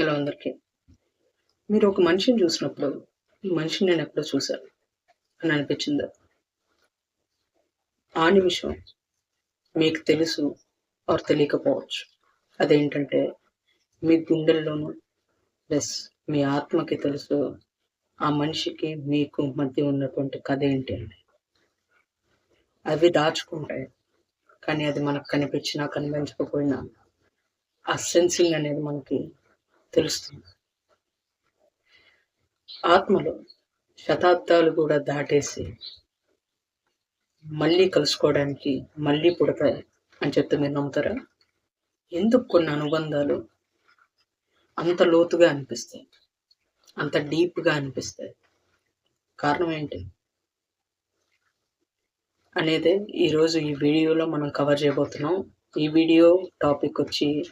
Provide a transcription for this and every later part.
Hello అందరికీ మీరు ఒక మనిషిని చూసినప్పుడు ఈ మనిషిని నేను ఎప్పుడో చూశాను అని అనిపించిందా? ఆ నిమిషం మీకు తెలుసు ఆర్ తెలియకపోవచ్చు. అదేంటంటే మీ గుండెల్లోనూ ప్లస్ మీ ఆత్మకి తెలుసు ఆ మనిషికి మీకు మధ్య ఉన్నటువంటి కథ ఏంటి అని. అవి దాచుకుంటాయి కానీ అది మనకు కనిపించినా కనిపించకపోయినా ఆ సెన్సింగ్ అనేది మనకి తెలుస్తుంది. ఆత్మలు శతాబ్దాలు కూడా దాటేసి మళ్ళీ కలుసుకోవడానికి మళ్ళీ పుడతాయి అని చెప్తే మీరు నమ్ముతారా? ఎందుకు కొన్ని అనుబంధాలు అంత లోతుగా అనిపిస్తాయి? అంత డీప్గా అనిపిస్తాయి? కారణం ఏంటి? అనేది ఈరోజు ఈ వీడియోలో మనం కవర్ చేయబోతున్నాం. ఈ వీడియో టాపిక్ వచ్చి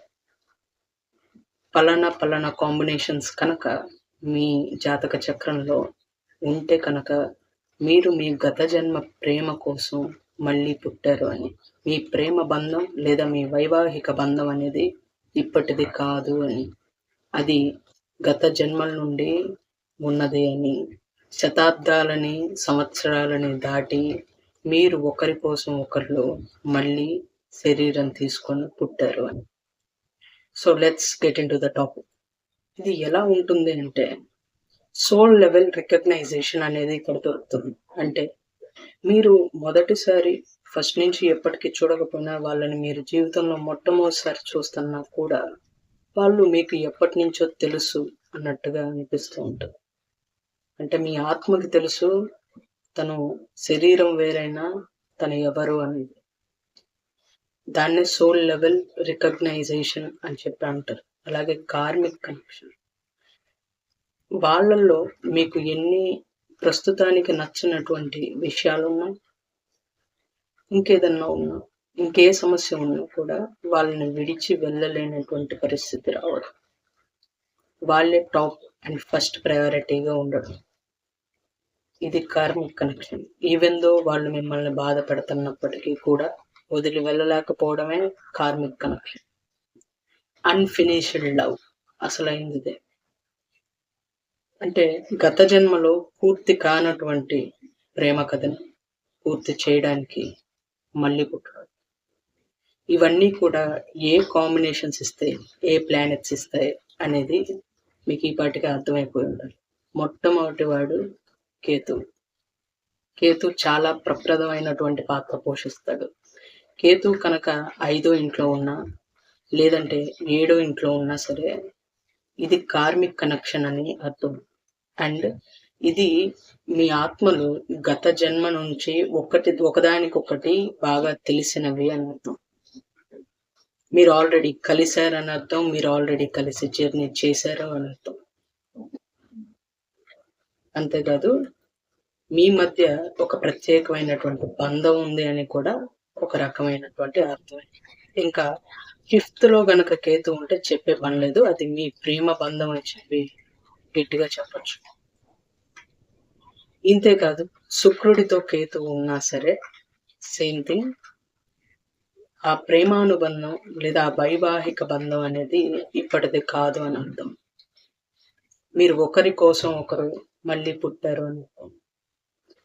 పలానా పలానా కాంబినేషన్స్ కనుక మీ జాతక చక్రంలో ఉంటే కనుక మీరు మీ గత జన్మ ప్రేమ కోసం మళ్ళీ పుట్టారు అని. మీ ప్రేమ బంధం లేదా మీ వైవాహిక బంధం అనేది ఇప్పటిది కాదు అని. అది గత జన్మల నుండి ఉన్నది అని. శతాబ్దాలని సంవత్సరాలని దాటి మీరు ఒకరి కోసం ఒకరిలో మళ్ళీ శరీరం తీసుకొని పుట్టారు అని. So let's get into the topic ఇది ఎలా ఉంటుంది అంటే సోల్ లెవెల్ రికగ్నైజేషన్ అనేది ఇక్కడ దొరుకుతుంది. అంటే మీరు మొదటిసారి ఫస్ట్ నుంచి ఎప్పటికీ చూడకపోయినా వాళ్ళని మీరు జీవితంలో మొట్టమొదటిసారి చూస్తున్నా కూడా వాళ్ళు మీకు ఎప్పటి నుంచో తెలుసు అన్నట్టుగా అనిపిస్తూ ఉంటుంది. అంటే మీ ఆత్మకి తెలుసు తను శరీరం వేరైనా తను ఎవరు అనేది. దాన్ని సోల్ లెవెల్ రికగ్నైజేషన్ అని చెప్పి అంటారు. అలాగే కార్మిక్ కనెక్షన్ వాళ్ళల్లో మీకు ఎన్ని ప్రస్తుతానికి నచ్చినటువంటి విషయాలు ఉన్నా ఇంకేదన్నా ఉన్నా ఇంకే సమస్య ఉన్నా కూడా వాళ్ళని విడిచి వెళ్ళలేనటువంటి పరిస్థితి రావడం. వాళ్ళే టాప్ అండ్ ఫస్ట్ ప్రయారిటీగా ఉండడం. ఇది కార్మిక్ కనెక్షన్ ఈవెన్ దో వాళ్ళు మిమ్మల్ని బాధ పెడుతున్నప్పటికీ కూడా వదిలి వెళ్ళలేకపోవడమే కార్మిక్ కనెక్షన్ అన్ఫినిష్డ్ లవ్ అసలైందిదే. అంటే గత జన్మలో పూర్తి కానటువంటి ప్రేమ కథను పూర్తి చేయడానికి మళ్ళీ పుట్టడం ఇవన్నీ కూడా ఏ కాంబినేషన్స్ ఇస్తాయి ఏ ప్లానెట్స్ ఇస్తాయి అనేది మీకు ఈ అర్థమైపోయి ఉండాలి. మొట్టమొదటి వాడు కేతు. కేతు చాలా ప్రప్రదమైనటువంటి పాత్ర పోషిస్తాడు. కేతు కనుక ఐదో ఇంట్లో ఉన్నా లేదంటే ఏడో ఇంట్లో ఉన్నా సరే ఇది కార్మిక్ కనెక్షన్ అని అర్థం. అండ్ ఇది మీ ఆత్మలు గత జన్మ నుంచి ఒకటి ఒకదానికొకటి బాగా తెలిసినవి అని అర్థం. మీరు ఆల్రెడీ కలిశారు అని అర్థం మీరు ఆల్రెడీ కలిసి జర్నీ చేశారు అని అర్థం. అంతేకాదు మీ మధ్య ఒక ప్రత్యేకమైనటువంటి బంధం ఉంది అని కూడా ఒక రకమైనటువంటి అర్థం ఇంకా ఫిఫ్త్లో గనక కేతు ఉంటే చెప్పే పని లేదు. అది మీ ప్రేమ బంధం అని చెప్పి గట్టిగా చెప్పచ్చు. ఇంతేకాదు శుక్రుడితో కేతు ఉన్నా సరే సేమ్ థింగ్ ఆ ప్రేమానుబంధం లేదా వైవాహిక బంధం అనేది ఇప్పటిది కాదు అని అర్థం. మీరు ఒకరి కోసం ఒకరు మళ్ళీ పుట్టారు అని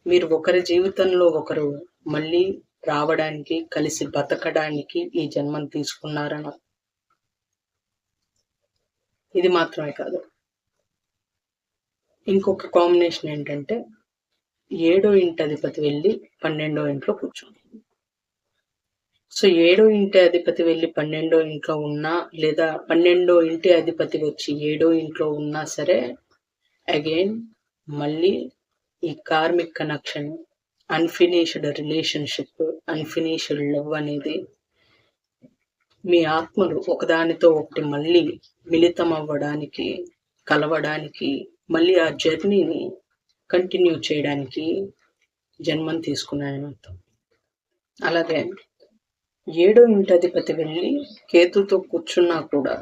మీరు ఒకరి జీవితంలో ఒకరు మళ్ళీ రావడానికి కలిసి బతకడానికి ఈ జన్మను తీసుకున్నారని. ఇది మాత్రమే కాదు. ఇంకొక కాంబినేషన్ ఏంటంటే ఏడో ఇంటి అధిపతి వెళ్ళి పన్నెండో ఇంట్లో కూర్చుంది సో ఏడో ఇంటి అధిపతి వెళ్ళి పన్నెండో ఇంట్లో ఉన్నా లేదా పన్నెండో ఇంటి అధిపతి వచ్చి ఏడో ఇంట్లో ఉన్నా సరే అగైన్ మళ్ళీ ఈ karmic connection unfinished relationship unfinished love అనేది మీ ఆత్మలు ఒకదానితో ఒకటి మళ్ళీ మిళితం అవ్వడానికి కలవడానికి మళ్ళీ ఆ జర్నీని కంటిన్యూ చేయడానికి జన్మం తీసుకున్నాయని అర్థం అలాగే ఏడో ఇంటధిపతి వెళ్ళి కేతుతో కూర్చున్నా కూడా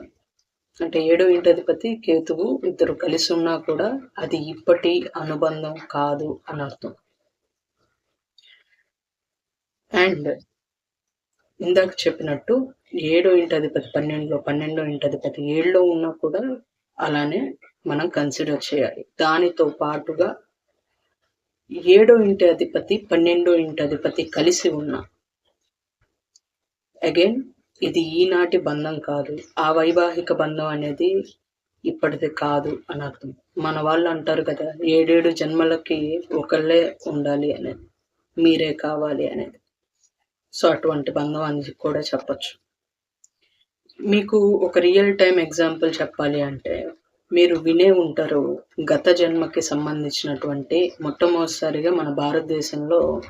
అంటే ఏడో ఇంటధిపతి కేతువు ఇద్దరు కలిసి ఉన్నా కూడా అది ఇప్పటి అనుబంధం కాదు అని అర్థం. అండ్ ఇందాక చెప్పినట్టు ఏడో ఇంటి అధిపతి పన్నెండులో పన్నెండో ఇంటి అధిపతి ఏడులో ఉన్నా కూడా అలానే మనం కన్సిడర్ చేయాలి. దానితో పాటుగా ఏడో ఇంటి అధిపతి పన్నెండో ఇంటి అధిపతి కలిసి ఉన్న అగైన్ ఇది ఈనాటి బంధం కాదు. ఆ వైవాహిక బంధం అనేది ఇప్పటిది కాదు అని అర్థం. మన వాళ్ళు అంటారు కదా ఏడేడు జన్మలకి ఒకళ్ళే ఉండాలి అనేది మీరే కావాలి అనేది. సో అటువంటి బంధం అని కూడా చెప్పచ్చు. మీకు ఒక రియల్ టైం ఎగ్జాంపుల్ చెప్పాలి అంటే మీరు వినే ఉంటారు గత జన్మకి సంబంధించినటువంటి మొట్టమొదటిసారిగా మన భారతదేశంలో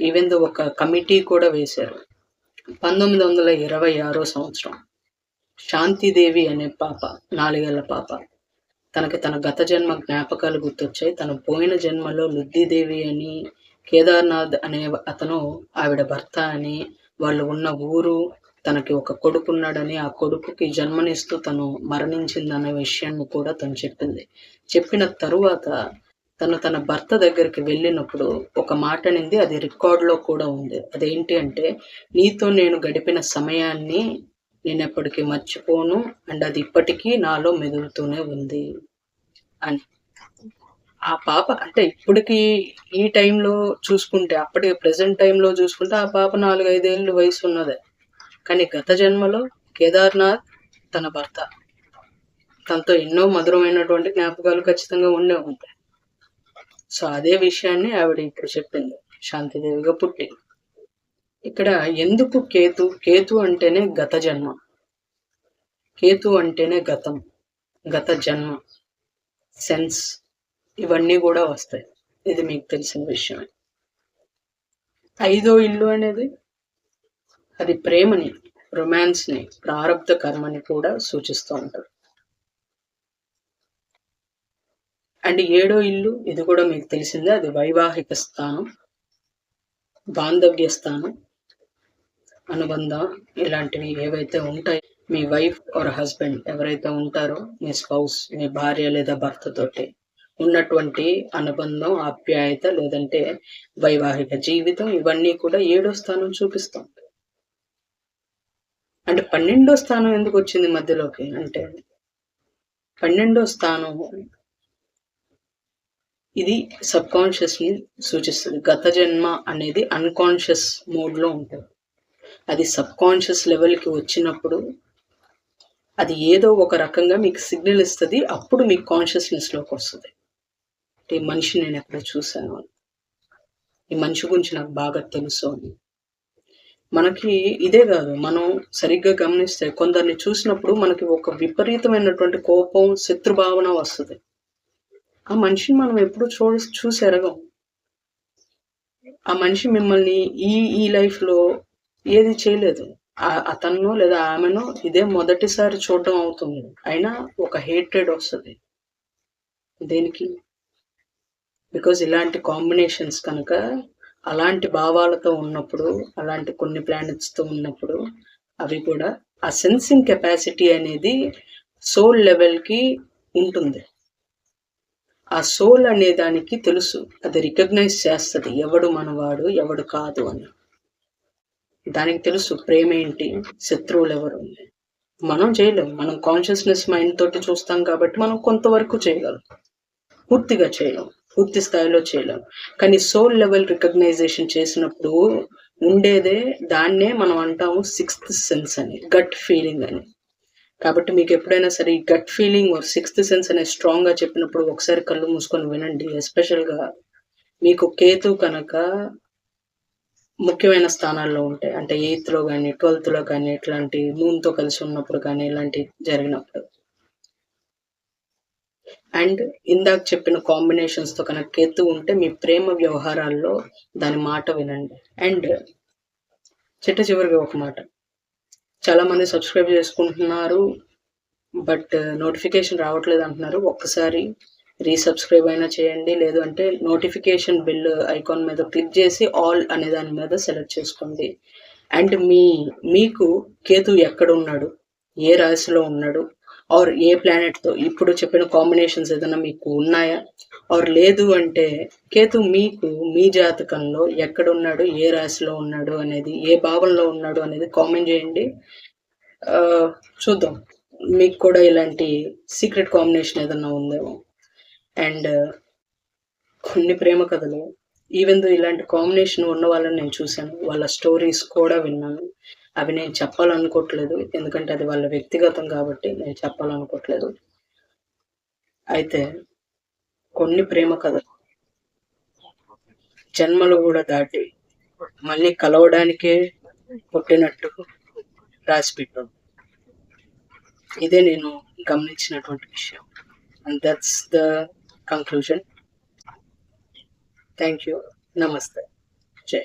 ఈవెన్ ఒక కమిటీ కూడా వేశారు. పంతొమ్మిది వందల ఇరవై ఆరో సంవత్సరం శాంతిదేవి అనే పాప నాలుగేళ్ళ పాప తనకి తన గత జన్మ జ్ఞాపకాలు గుర్తొచ్చాయి. తన పోయిన జన్మలో లుద్దిదేవి అని కేదార్నాథ్ అనే అతను ఆవిడ భర్త అని వాళ్ళు ఉన్న ఊరు తనకి ఒక కొడుకున్నాడని ఆ కొడుకుకి జన్మనిస్తూ తను మరణించిందనే విషయాన్ని కూడా తను చెప్పింది. చెప్పిన తరువాత తను తన భర్త దగ్గరికి వెళ్ళినప్పుడు ఒక మాట అనేది. అది రికార్డులో కూడా ఉంది. అదేంటి అంటే నీతో నేను గడిపిన సమయాన్ని నేను ఎప్పటికీ మర్చిపోను అండ్ అది ఇప్పటికీ నాలో మెదులుతూనే ఉంది అని. ఆ పాప అంటే ఇప్పటికి ఈ టైంలో చూసుకుంటే అప్పటి ప్రజెంట్ టైంలో చూసుకుంటే ఆ పాప నాలుగు ఐదేళ్ళు వయసు ఉన్నదే. కానీ గత జన్మలో కేదార్నాథ్ తన భర్త తనతో ఎన్నో మధురమైనటువంటి జ్ఞాపకాలు ఖచ్చితంగా ఉండే ఉంటాయి. సో అదే విషయాన్ని ఆవిడ ఇప్పుడు చెప్పింది. శాంతిదేవిగా పుట్టి ఇక్కడ ఎందుకు కేతు కేతు అంటేనే గత జన్మ. కేతు అంటేనే గతం గత జన్మ. సెన్స్. ఇవన్నీ కూడా వస్తాయి. ఇది మీకు తెలిసిన విషయమే. ఐదో ఇల్లు అనేది అది ప్రేమని రొమాన్స్ని ప్రారంభ కర్మని కూడా సూచిస్తూ ఉంటారు అండ్ ఏడో ఇల్లు ఇది కూడా మీకు తెలిసిందే అది వైవాహిక స్థానం బాంధవ్య స్థానం అనుబంధం ఇలాంటివి ఏవైతే ఉంటాయి మీ వైఫ్ ఆర్ హస్బెండ్ ఎవరైతే ఉంటారో మీ స్పౌస్ మీ భార్య లేదా భర్తతోటి ఉన్నటువంటి అనుబంధం ఆప్యాయత లేదంటే వైవాహిక జీవితం ఇవన్నీ కూడా ఏడో స్థానం చూపిస్తుంది అంటే పన్నెండో స్థానం ఎందుకు వచ్చింది మధ్యలోకి అంటే పన్నెండో స్థానం ఇది సబ్ కాన్షియస్ని సూచిస్తుంది. గత జన్మ అనేది అన్కాన్షియస్ మోడ్లో ఉంటుంది. అది సబ్ కాన్షియస్ లెవెల్కి వచ్చినప్పుడు అది ఏదో ఒక రకంగా మీకు సిగ్నల్ ఇస్తుంది అప్పుడు మీకు కాన్షియస్నెస్లోకి వస్తుంది. ఈ మనిషి నేను ఎక్కడ చూశాను. ఈ మనిషి గురించి నాకు బాగా తెలుసు అని. మనకి ఇదే కాదు మనం సరిగ్గా గమనిస్తే కొందరిని చూసినప్పుడు మనకి ఒక విపరీతమైనటువంటి కోపం శత్రుభావన వస్తుంది. ఆ మనిషిని మనం ఎప్పుడు చూ చూసి ఎరగం. ఆ మనిషి మిమ్మల్ని ఈ ఈ లైఫ్లో ఏది చేయలేదు. అతను లేదా ఆమెను ఇదే మొదటిసారి చూడడం అవుతుంది. అయినా ఒక హేట్రేడ్ వస్తుంది. దేనికి? బికాజ్ ఇలాంటి కాంబినేషన్స్ కనుక అలాంటి భావాలతో ఉన్నప్పుడు అలాంటి కొన్ని ప్లానెట్స్తో ఉన్నప్పుడు అవి కూడా ఆ సెన్సింగ్ కెపాసిటీ అనేది సోల్ లెవెల్కి ఉంటుంది. ఆ సోల్ అనే దానికి తెలుసు. అది రికగ్నైజ్ చేస్తుంది. ఎవడు మనవాడు ఎవడు కాదు అని. దానికి తెలుసు ప్రేమ ఏంటి? శత్రువులు ఎవరు మనం చేయలేము. మనం కాన్షియస్నెస్ మైండ్ తోటి చూస్తాం కాబట్టి మనం కొంతవరకు చేయగలం. పూర్తిగా చేయలేము. పూర్తి స్థాయిలో చేయలేం. కానీ సోల్ లెవెల్ రికగ్నైజేషన్ చేసినప్పుడు ఉండేదే దాన్నే మనం అంటాము సిక్స్త్ సెన్స్ అని గట్ ఫీలింగ్ అని. కాబట్టి మీకు ఎప్పుడైనా సరే ఈ గట్ ఫీలింగ్ సిక్స్త్ సెన్స్ అనేది స్ట్రాంగ్గా చెప్పినప్పుడు ఒకసారి కళ్ళు మూసుకొని వినండి. ఎస్పెషల్గా మీకు కేతు కనుక ముఖ్యమైన స్థానాల్లో ఉంటాయి. అంటే ఎయిత్లో కానీ ట్వెల్త్లో కానీ ఇట్లాంటి మూన్తో కలిసి ఉన్నప్పుడు కానీ ఇలాంటి జరిగినప్పుడు. అండ్ ఇందాక చెప్పిన కాంబినేషన్స్తో కనుక కేతు ఉంటే మీ ప్రేమ వ్యవహారాల్లో దాని మాట వినండి. అండ్ చిట్ట చివరిగా ఒక మాట. చాలామంది సబ్స్క్రైబ్ చేసుకుంటున్నారు బట్ నోటిఫికేషన్ రావట్లేదు అంటున్నారు. ఒక్కసారి రీసబ్స్క్రైబ్ అయినా చేయండి. లేదు అంటే నోటిఫికేషన్ బిల్ ఐకాన్ మీద క్లిక్ చేసి ఆల్ అనే దాని మీద సెలెక్ట్ చేసుకోండి. అండ్ మీ మీకు కేతు ఎక్కడ ఉన్నాడు? ఏ రాశిలో ఉన్నాడు? ఆర్ ఏ ప్లానెట్తో ఇప్పుడు చెప్పిన కాంబినేషన్స్ ఏదైనా మీకు ఉన్నాయా? ఆర్ లేదు అంటే కేతు మీకు మీ జాతకంలో ఎక్కడున్నాడు ఏ రాశిలో ఉన్నాడు అనేది ఏ భావంలో ఉన్నాడు అనేది కామెంట్ చేయండి. చూద్దాం. మీకు కూడా ఇలాంటి సీక్రెట్ కాంబినేషన్ ఏదన్నా ఉందేమో అండ్ కొన్ని ప్రేమ కథలు. ఈవెన్ దో ఇలాంటి కాంబినేషన్ ఉన్న వాళ్ళని నేను చూశాను వాళ్ళ స్టోరీస్ కూడా విన్నాను. అవి నేను చెప్పాలనుకోవట్లేదు. ఎందుకంటే అది వాళ్ళ వ్యక్తిగతం కాబట్టి నేను చెప్పాలనుకోవట్లేదు. అయితే కొన్ని ప్రేమ కథలు. జన్మలు కూడా దాటి మళ్ళీ కలవడానికే పుట్టినట్టు రాసి ఇదే నేను గమనించినటువంటి విషయం. And that's the conclusion thank you నమస్తే జై